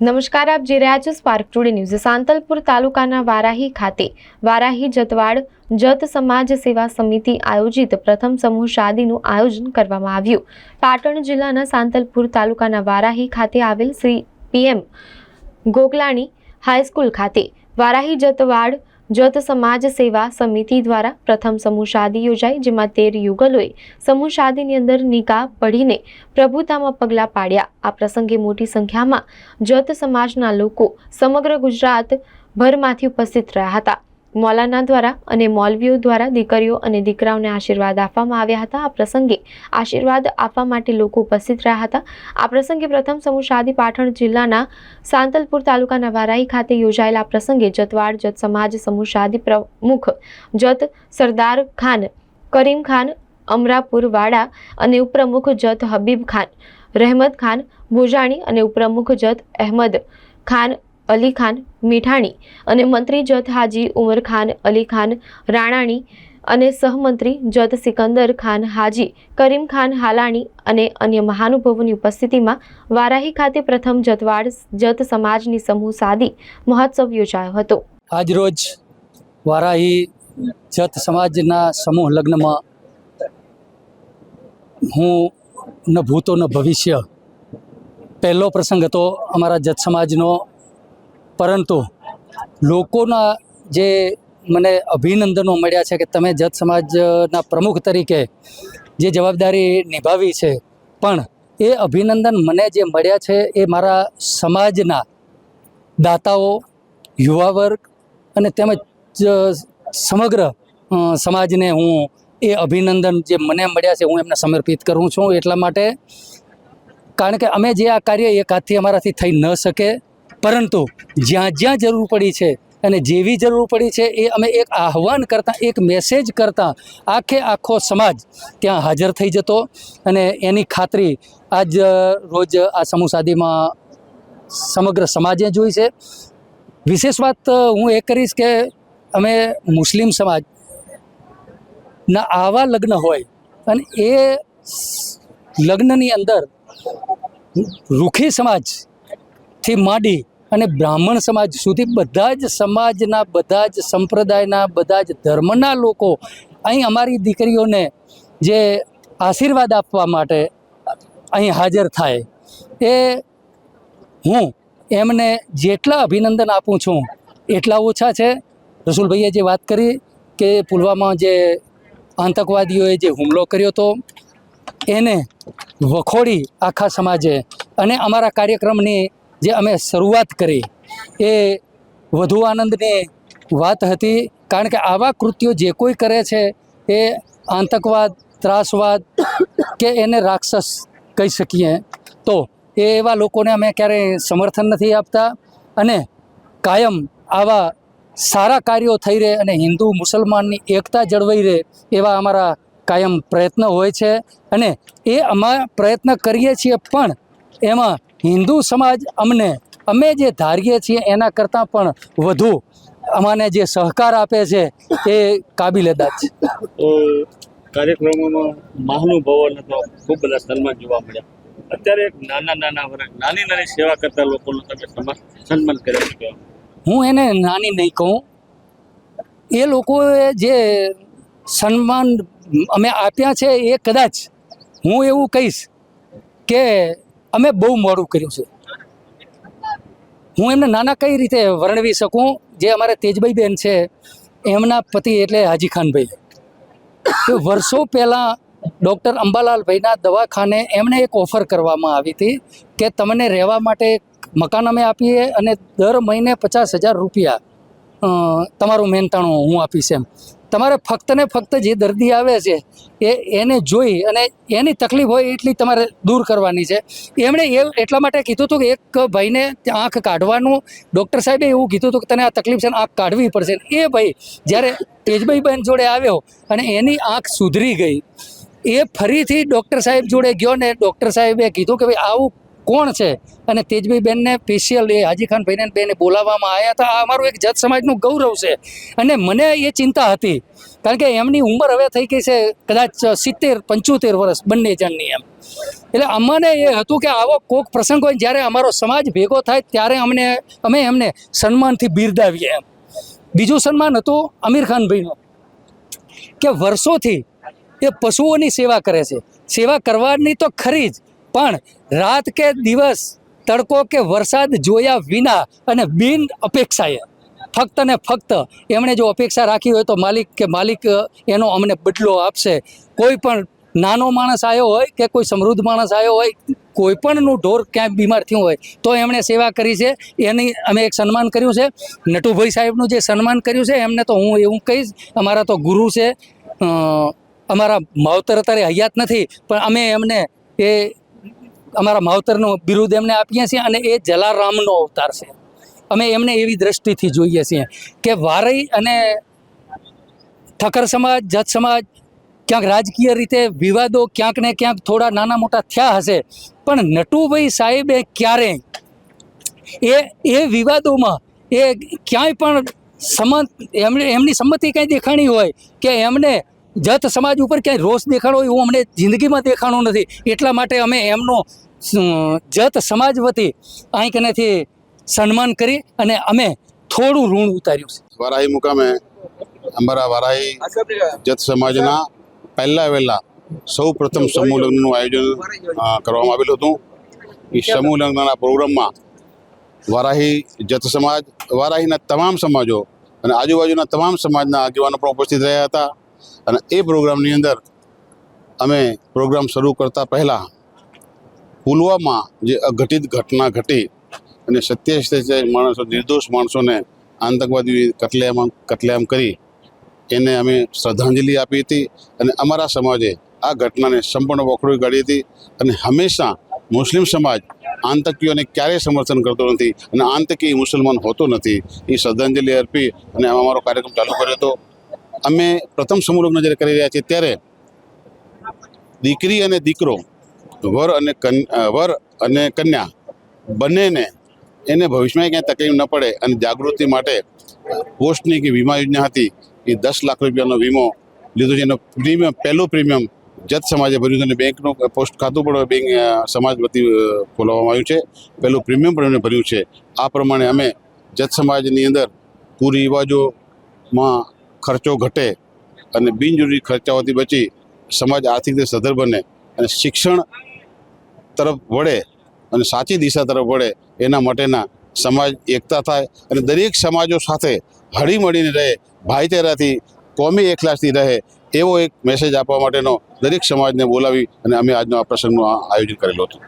નમસ્કાર, આપ જે રહ્યા છો સ્પાર્ક ટુડે ન્યૂઝ સાંતલપુર તાલુકાના વારાહી ખાતે વારાહી જતવાડ જત સમાજ સેવા સમિતિ આયોજિત પ્રથમ સમૂહ શાદીનું આયોજન કરવામાં આવ્યું. પાટણ જિલ્લાના સાંતલપુર તાલુકાના વારાહી ખાતે આવેલ શ્રી પીએમ ગોકલાણી હાઈસ્કૂલ ખાતે વારાહી જતવાડ જત સમાજ સેવા સમિતિ દ્વારા પ્રથમ સમૂહ શાદી યોજાઈ, જેમાં તેર યુગલોએ સમૂહ શાદીની અંદર નિકાહ પડીને પ્રભુતામાં પગલાં પાડ્યા. આ પ્રસંગે મોટી સંખ્યામાં જત સમાજના લોકો સમગ્ર ગુજરાત ભરમાંથી ઉપસ્થિત રહ્યા હતા. મૌલાના દ્વારા અને મૌલવીઓ દ્વારા દીકરીઓ અને દીકરાઓને આશીર્વાદ આપવામાં આવ્યા હતા. આ પ્રસંગે આશીર્વાદ આપવા માટે લોકો ઉપસ્થિત રહ્યા હતા. આ પ્રસંગે પ્રથમ સમૂહ શાદી પાટણ જિલ્લાના સાંતલપુર તાલુકાના વારાઈ ખાતે યોજાયેલા પ્રસંગે જતવાડ જત સમાજ સમૂહ શાદી પ્રમુખ જત સરદાર ખાન, કરીમ ખાન, અમરાપુર વાડા અને ઉપપ્રમુખ જત હબીબ ખાન, રહેમત ખાન, ભોજાણી અને ઉપપ્રમુખ જત અહેમદ ખાન અલી ખાન, મીઠાણી અને મંત્રી જત હાજી ઉમર ખાન, અલી ખાન, રાણાણી અને સહમંત્રી જત સિકંદર ખાન હાજી, કરીમ ખાન હાલાણી અને અન્ય મહાનુભાવોની ઉપસ્થિતિમાં વારાહી ખાતે પ્રથમ જતવાડ જત સમાજની સમૂહ સાદી મહોત્સવ યોજાયો હતો. આજરોજ વારાહી જત સમાજના સમૂહ લગ્નમાં હું ન ભૂતો ન ભવિષ્ય પહેલો પ્રસંગ હતો અમારા જત સમાજનો પરંતુ લોકોના જે મને અભિનંદનો મળ્યા છે કે તમે જત સમાજના પ્રમુખ તરીકે જે જવાબદારી નિભાવી છે, પણ એ અભિનંદન મને જે મળ્યા છે એ મારા સમાજના દાતાઓ યુવા વર્ગ અને તેમજ સમગ્ર સમાજને હું એ અભિનંદન જે મને મળ્યા છે હું એમને સમર્પિત કરું છું એટલા માટે. કારણ કે અમે જે આ કાર્ય એક હાથથી અમારાથી થઈ ન શકે. પરંતુ જ્યાં જ્યાં જરૂર પડી છે અને જેવી જરૂર પડી છે એ અમે એક આહવાન કરતાં, એક મેસેજ કરતાં આખે આખો સમાજ ત્યાં હાજર થઈ જતો અને એની ખાતરી આજ રોજ આ સમૂહ સાદીમાં સમગ્ર સમાજે જોઈ છે. વિશેષ વાત હું એ કરીશ કે અમે મુસ્લિમ સમાજના આવા લગ્ન હોય અને એ લગ્નની અંદર રૂખી સમાજથી માંડી અને બ્રાહ્મણ સમાજ સુધી બધા જ સમાજના, બધા જ સંપ્રદાયના, બધા જ ધર્મના લોકો અહીં અમારી દીકરીઓને જે આશીર્વાદ આપવા માટે અહીં હાજર થાય. એ હું એમને જેટલા અભિનંદન આપું છું, એટલા ઓછા છે. રસુલભાઈએ જે વાત કરી કે પુલવામા જે આતંકવાદીઓએ જે હુમલો કર્યો હતો એને વખોડી આખા સમાજે અને અમારા કાર્યક્રમની જે અમે શરૂઆત કરી, એ વધુ આનંદની વાત હતી. કારણ કે આવા કૃત્યો જે કોઈ કરે છે, એ આતંકવાદ, ત્રાસવાદ કે એને રાક્ષસ કહી શકીએ. તો એ એવા લોકોને અમે ક્યારેય સમર્થન નથી આપતા અને કાયમ આવા સારા કાર્યો થઈ રહે અને હિન્દુ, મુસલમાનની એકતા જળવાઈ રહે એવા અમારા કાયમ પ્રયત્ન હોય છે. અને એ અમારા પ્રયત્ન કરીએ છીએ, પણ એમાં હિન્દુ સમાજ અમને અમે જે ધારીએ છીએ એના કરતાં પણ વધુ અમાને જે સહકાર આપે છે એ કાબિલેદાદ છે કાર્યક્રમોમાં મહાનુભાવોને તો ખૂબ બધા સન્માન જોવા મળ્યા. અત્યારે એક નાના નાના વર્ગ નાની નાની સેવા કરતા લોકોનું તમે સન્માન કરી શક્યો હું એને નાની નહીં કહું. એ લોકોએ જે સન્માન અમે આપ્યા છે એ કદાચ હું એવું કહીશ કે અમે બહુ મોડું કર્યું છે. હું એમને નાના કઈ રીતે વર્ણવી શકું? જે અમારા તેજભાઈ બેન છે, એમના પતિ એટલે હાજી ખાનભાઈ. તો વર્ષો પહેલાં ડૉક્ટર અંબાલાલભાઈના દવાખાને એમને એક ઓફર કરવામાં આવી હતી કે તમને રહેવા માટે મકાન અમે આપીએ અને દર મહિને પચાસ હજાર રૂપિયા તમારું મહેનતાણું હું આપીશ એમ. તમારે ફક્ત ને ફક્ત જે દર્દી આવે છે, એ એને જોઈ અને એની તકલીફ હોય એટલી તમારે દૂર કરવાની છે. એમણે એ એટલા માટે કીધું હતું કે એક ભાઈને આંખ કાઢવાનું, ડૉક્ટર સાહેબે એવું કીધું હતું કે તને આ તકલીફ છે ને આંખ કાઢવી પડશે. એ ભાઈ જ્યારે તેજભાઈ બહેન જોડે આવ્યો અને એની આંખ સુધરી ગઈ, એ ફરીથી ડૉક્ટર સાહેબ જોડે ગયો ને ડૉક્ટર સાહેબે કીધું કે ભાઈ આવું કોણ છે? અને તેજભાઈ બેનને સ્પેશિયલ એ હાજી ખાન ભાઈને બેને બોલાવવામાં આવ્યા હતા. આ અમારું એક જત સમાજનું ગૌરવ છે. અને મને એ ચિંતા હતી. કારણ કે એમની ઉંમર હવે થઈ ગઈ છે કદાચ સિત્તેર, પંચોતેર વર્ષ બંને જણની એમ. એટલે અમને એ હતું કે આવો કોક પ્રસંગ હોય જ્યારે અમારો સમાજ ભેગો થાય ત્યારે અમને, અમે એમને સન્માનથી બિરદાવીએ એમ. બીજું સન્માન હતું અમીર ખાન ભાઈનું કે વર્ષોથી એ પશુઓની સેવા કરે છે. સેવા કરવાની તો ખરી જ પણ રાત કે દિવસ તડકો કે વરસાદ જોયા વિના અને બિન અપેક્ષાએ ફક્ત ને ફક્ત એમણે જો અપેક્ષા રાખી હોય તો માલિક કે માલિક એનો અમને બદલો આપશે. કોઈ પણ નાનો માણસ આવ્યો હોય કે કોઈ સમૃદ્ધ માણસ આવ્યો હોય, કોઈ પણનું ઢોર ક્યાંય બીમાર થયું હોય, તો એમણે સેવા કરી છે. એની અમે એક સન્માન કર્યું છે. નટુભાઈ સાહેબનું જે સન્માન કર્યું છે, એમને તો હું એવું કહીશ, અમારા તો ગુરુ છે. અમારા માવતર અત્યારે હયાત નથી, પણ અમે એમને એ અમારા માવતરનું બિરુદ એમને આપીએ છીએ અને એ જલારામનો અવતાર છે. અમે એમને એવી દ્રષ્ટિથી જોઈએ છીએ કે વારઈ અને ઠક્કર સમાજ, જત સમાજ ક્યાંક રાજકીય રીતે વિવાદો ક્યાંક ને ક્યાંક થોડા નાના મોટા થયા હશે, પણ નટુભાઈ સાહેબે ક્યારેય એ એ વિવાદોમાં એ ક્યાંય પણ સંમત એમણે એમની સંમતિ કંઈ દેખાણી હોય કે એમને જત સમાજ ઉપર ક્યાંય રોષ દેખાડો એવું અમને જિંદગીમાં દેખાણું નથી. એટલા માટે અમે એમનો જત સમાજ વતી અહીં કનેથી સન્માન કરી અને અમે થોડું ઋણ ઉતાર્યું છે. વારાહી મુકામે અમારા વારાહી જત સમાજના પહેલા વહેલા સૌ પ્રથમ સમૂહ લગ્નનું આયોજન કરવામાં આવેલું હતું. એ સમૂહ લગ્નના પ્રોગ્રામમાં વારાહી જત સમાજ, વારાહીના તમામ સમાજો અને આજુબાજુના તમામ સમાજના આગેવાનો પણ ઉપસ્થિત રહ્યા હતા. અને એ પ્રોગ્રામની અંદર અમે પ્રોગ્રામ શરૂ કરતા પહેલાં પુલવામા જે અઘટિત ઘટના ઘટી અને સત્યાવીસ માણસો, નિર્દોષ માણસોને આતંકવાદી કતલેઆમ કતલેઆમ કરી એને અમે શ્રદ્ધાંજલિ આપી હતી અને અમારા સમાજે આ ઘટનાને સંપૂર્ણ વખોડી કાઢી હતી અને હંમેશા મુસ્લિમ સમાજ આતંકીઓને ક્યારેય સમર્થન કરતો નથી અને આતંકી મુસલમાન હોતો નથી. એ શ્રદ્ધાંજલિ અર્પી અને અમારો કાર્યક્રમ ચાલુ કર્યો હતો. અમે પ્રથમ સમૂહ લગ્ન જ્યારે કરી રહ્યા છીએ ત્યારે દીકરી અને દીકરો, વર અને વર અને કન્યા બંનેને એને ભવિષ્યમાં ક્યાંય તકલીફ ન પડે અને જાગૃતિ માટે પોસ્ટની કે વીમા યોજના હતી એ દસ લાખ રૂપિયાનો વીમો લીધો છે. એનો પ્રીમિયમ, પહેલું પ્રીમિયમ જત સમાજે ભર્યું છે અને બેંકનું પોસ્ટ ખાતું પણ બેંક સમાજ વતી ખોલાવવામાં આવ્યું છે. પહેલું પ્રીમિયમ પણ એમને ભર્યું છે. આ પ્રમાણે અમે જત સમાજની અંદર કુરિવાજોમાં ખર્ચો ઘટે અને બિનજરૂરી ખર્ચાઓથી બચી સમાજ આર્થિક રીતે સધર બને અને શિક્ષણ તરફ વળે અને સાચી દિશા તરફ વળે, એના માટેના સમાજ એકતા થાય અને દરેક સમાજો સાથે હળીમળીને રહે, ભાઈચારાથી, કોમી એકલાસથી રહે, એવો એક મેસેજ આપવા માટેનો દરેક સમાજને બોલાવી અને અમે આજનો આ પ્રસંગનું આયોજન કરેલું હતું.